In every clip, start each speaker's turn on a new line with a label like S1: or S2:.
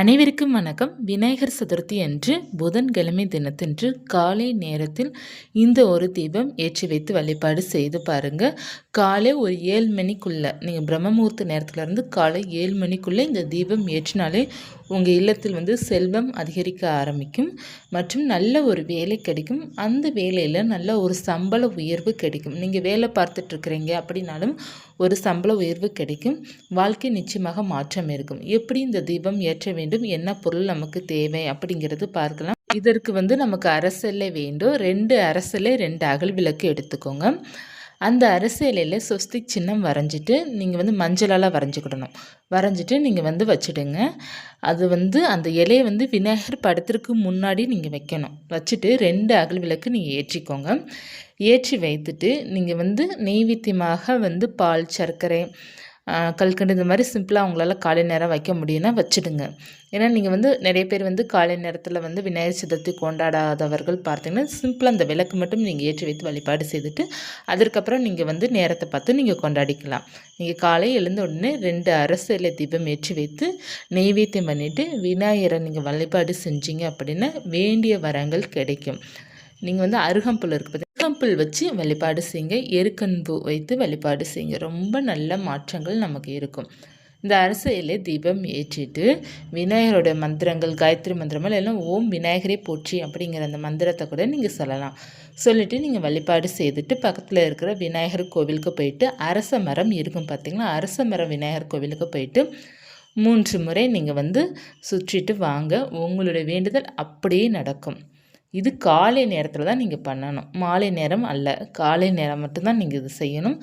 S1: அனைவருக்கும் வணக்கம். விநாயகர் சதுர்த்தி அன்று புதன்கிழமை தினத்தன்று காலை நேரத்தில் இந்த ஒரு தீபம் ஏற்றி வைத்து வழிபாடு செய்து பாருங்கள் காலை ஒரு ஏழு மணிக்குள்ளே நீங்கள் பிரம்மமுகூர்த்த நேரத்துலேருந்து காலை ஏழு மணிக்குள்ளே இந்த தீபம் ஏற்றினாலே உங்கள் இல்லத்தில் வந்து செல்வம் அதிகரிக்க ஆரம்பிக்கும். மற்றும் நல்ல ஒரு வேலை கிடைக்கும். அந்த வேலையில் நல்ல ஒரு சம்பள உயர்வு கிடைக்கும். நீங்கள் வேலை பார்த்துட்ருக்குறீங்க அப்படின்னாலும் ஒரு சம்பள உயர்வு கிடைக்கும். வாழ்க்கை நிச்சயமாக மாற்றம் இருக்கும். எப்படி இந்த தீபம் ஏற்ற வேண்டும் என்ன பொருள் நமக்கு தேவை அப்படிங்கிறது பார்க்கலாம். இதற்கு வந்து நமக்கு அரசலை வேண்டும். ரெண்டு அரசலை ரெண்டு அகல் விளக்கு எடுத்துக்கோங்க. அந்த அரசியலையில் சொஸ்திக் சின்னம் வரைஞ்சிட்டு நீங்கள் வந்து மஞ்சளால் வரைஞ்சிக்கிடணும். வரைஞ்சிட்டு நீங்கள் வந்து வச்சுடுங்க. அது வந்து அந்த இலையை வந்து விநாயகர் படத்திற்கு முன்னாடி நீங்கள் வைக்கணும். வச்சுட்டு ரெண்டு அகல் விளக்கு நீங்கள் ஏற்றிக்கோங்க. ஏற்றி வைத்துட்டு நீங்கள் வந்து நெய்வேத்தியமாக வந்து பால் சர்க்கரை கல்கண்டு இந்த மாதிரி சிம்பிளாக அவங்களால காலை நேரம் வைக்க முடியும்னா வச்சுடுங்க. ஏன்னா நீங்கள் வந்து நிறைய பேர் வந்து காலை நேரத்தில் வந்து விநாயகர் சதுர்த்தி கொண்டாடாதவர்கள் பார்த்தீங்கன்னா சிம்பிளாக அந்த விளக்கு மட்டும் நீங்கள் ஏற்றி வைத்து வழிபாடு செய்துட்டு அதற்கப்புறம் நீங்கள் வந்து நேரத்தை பார்த்து நீங்கள் கொண்டாடிக்கலாம். நீங்கள் காலை எழுந்த உடனே ரெண்டு அரசியலை தீபம் ஏற்றி வைத்து நெய்வேத்தியம் பண்ணிவிட்டு விநாயகரை நீங்கள் வழிபாடு செஞ்சீங்க அப்படின்னா வேண்டிய வரங்கள் கிடைக்கும். நீங்கள் வந்து அருகம்புல் இருக்குது கம்பிள் வச்சு வழிபாடு செய்யுங்க எருக்கன்பு வைத்து வழிபாடு செய்யுங்க ரொம்ப நல்ல மாற்றங்கள் நமக்கு இருக்கும். இந்த அரசையில் தீபம் ஏற்றிட்டு விநாயகரோட மந்திரங்கள் காயத்ரி மந்திரங்கள் எல்லாம் ஓம் விநாயகரே போற்றி அப்படிங்கிற அந்த மந்திரத்தை கூட நீங்கள் சொல்லலாம். சொல்லிவிட்டு நீங்கள் வழிபாடு செய்துட்டு பக்கத்தில் இருக்கிற விநாயகர் கோவிலுக்கு போயிட்டு அரச மரம் இருக்கும் பார்த்திங்களா அரச மரம் விநாயகர் கோவிலுக்கு போயிட்டு மூன்று முறை நீங்கள் வந்து சுற்றிட்டு வாங்க. உங்களுடைய வேண்டுதல் அப்படியே நடக்கும். இது காலை நேரத்தில் தான் நீங்கள் பண்ணணும். மாலை நேரம் அல்ல. காலை நேரம் மட்டும்தான் நீங்கள் இது செய்யணும்.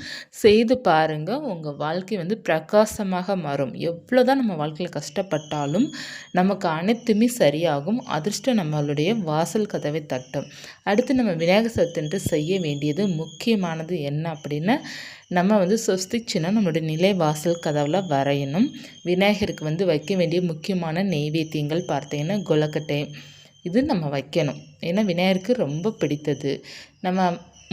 S1: செய்து பாருங்கள் உங்கள் வாழ்க்கை வந்து பிரகாசமாக மாறும். எவ்வளோ தான் நம்ம வாழ்க்கையில் கஷ்டப்பட்டாலும் நமக்கு அனைத்துமே சரியாகும். அதிர்ஷ்டம் நம்மளுடைய வாசல் கதவை தட்டும். அடுத்து நம்ம விநாயகர் சதுர்த்தி செய்ய வேண்டியது முக்கியமானது என்ன அப்படின்னா நம்ம வந்து சொஸ்திச்சுன்னா நம்மளுடைய நிலை வாசல் கதவில் வரையணும். விநாயகருக்கு வந்து வைக்க வேண்டிய முக்கியமான நெய்வேத்தியங்கள் பார்த்தீங்கன்னா கொலக்கட்டை இது நம்ம வைக்கணும். ஏன்னா விநாயகருக்கு ரொம்ப பிடித்தது. நம்ம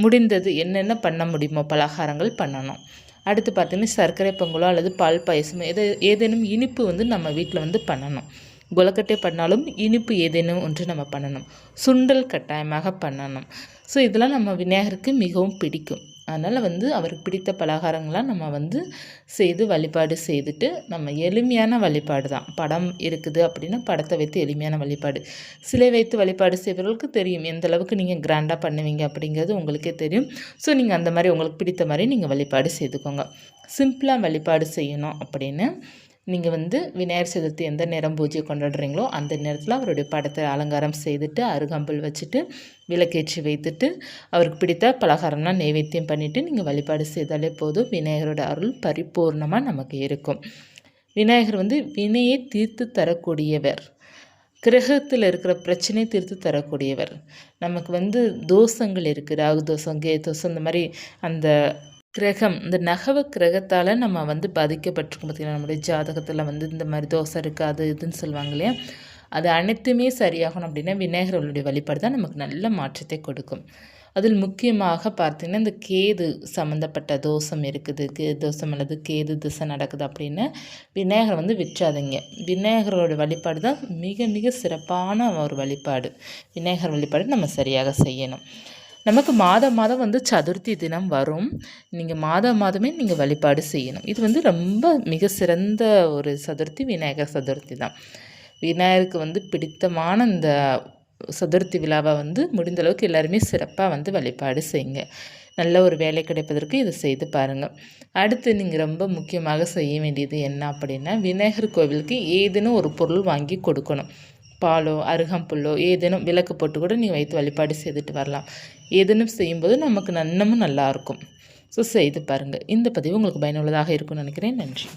S1: முடிந்தது என்னென்ன பண்ண முடியுமோ பலகாரங்கள் பண்ணணும். அடுத்து பார்த்தீங்கன்னா சர்க்கரை பொங்கலோ அல்லது பால் பாயசமோ எது ஏதேனும் இனிப்பு வந்து நம்ம வீட்டில் வந்து பண்ணணும். குலக்கட்டை பண்ணாலும் இனிப்பு ஏதேனும் ஒன்று நம்ம பண்ணணும். சுண்டல் கட்டாயமாக பண்ணணும். ஸோ இதெல்லாம் நம்ம விநாயகருக்கு மிகவும் பிடிக்கும். அதனால் வந்து அவருக்கு பிடித்த பலகாரங்களாம் நம்ம வந்து செய்து வழிபாடு செய்துட்டு நம்ம எளிமையான வழிபாடு தான். படம் இருக்குது அப்படின்னா படத்தை வைத்து எளிமையான வழிபாடு. சிலை வைத்து வழிபாடு செய்பவர்களுக்கு தெரியும். எந்த அளவுக்கு நீங்கள் கிராண்டாக பண்ணுவீங்க அப்படிங்கிறது உங்களுக்கே தெரியும். ஸோ நீங்கள் அந்த மாதிரி உங்களுக்கு பிடித்த மாதிரி நீங்கள் வழிபாடு செய்துக்கோங்க. சிம்பிளாக வழிபாடு செய்யணும் அப்படின்னு நீங்கள் வந்து விநாயகர் சதுர்த்தி எந்த நேரம் பூஜை கொண்டாடுறீங்களோ அந்த நேரத்தில் அவருடைய படத்தை அலங்காரம் செய்துட்டு அருகாம்பல் வச்சுட்டு விளக்கேற்றி வைத்துட்டு அவருக்கு பிடித்த பலகாரம்லாம் நைவேத்தியம் பண்ணிவிட்டு நீங்கள் வழிபாடு செய்தாலே போதும். விநாயகரோட அருள் பரிபூர்ணமாக நமக்கு இருக்கும். விநாயகர் வந்து வினையை தீர்த்து தரக்கூடியவர். கிரகத்தில் இருக்கிற பிரச்சனை தீர்த்து தரக்கூடியவர். நமக்கு வந்து தோஷங்கள் இருக்குது ராகு தோஷம் கே தோஷம் இந்த மாதிரி அந்த கிரகம் இந்த நகவ கிரகத்தால் நம்ம வந்து பாதிக்கப்பட்டிருக்கோம் பார்த்திங்கன்னா நம்முடைய ஜாதகத்தில் வந்து இந்த மாதிரி தோசை இருக்குது அது இதுன்னு சொல்லுவாங்க இல்லையா? அது அனைத்துமே சரியாகணும் அப்படின்னா விநாயகர்களுடைய வழிபாடு தான் நமக்கு நல்ல மாற்றத்தை கொடுக்கும். அதில் முக்கியமாக பார்த்திங்கன்னா இந்த கேது சம்மந்தப்பட்ட தோஷம் இருக்குது கே தோஷம் அல்லது கேது திசை நடக்குது அப்படின்னு விநாயகர் வந்து விற்றாதீங்க. விநாயகரோட வழிபாடு தான் மிக மிக சிறப்பான ஒரு வழிபாடு. விநாயகர் வழிபாடு நம்ம சரியாக செய்யணும். நமக்கு மாதம் மாதம் வந்து சதுர்த்தி தினம் வரும். நீங்கள் மாதம் மாதமே நீங்கள் வழிபாடு செய்யணும். இது வந்து ரொம்ப மிக சிறந்த ஒரு சதுர்த்தி விநாயகர் சதுர்த்தி தான். விநாயகருக்கு வந்து பிடித்தமான இந்த சதுர்த்தி விழாவை வந்து முடிந்தளவுக்கு எல்லாருமே சிறப்பாக வந்து வழிபாடு செய்யுங்க. நல்ல ஒரு வேலை கிடைப்பதற்கு இதை செய்து பாருங்கள் அடுத்து நீங்கள் ரொம்ப முக்கியமாக செய்ய வேண்டியது என்ன அப்படின்னா விநாயகர் கோவிலுக்கு ஏதேனும் ஒரு பொருள் வாங்கி கொடுக்கணும். பாலோ அருகம்புல்லோ ஏதேனும் விளக்கு போட்டு கூட நீங்கள் வைத்து வழிபாடு செய்துட்டு வரலாம். ஏதேனும் செய்யும்போது நமக்கு நன்னமும் நல்லாயிருக்கும் ஸோ செய்து பாருங்கள் இந்த பதிவு உங்களுக்கு பயனுள்ளதாக இருக்கும்னு நினைக்கிறேன். நன்றி.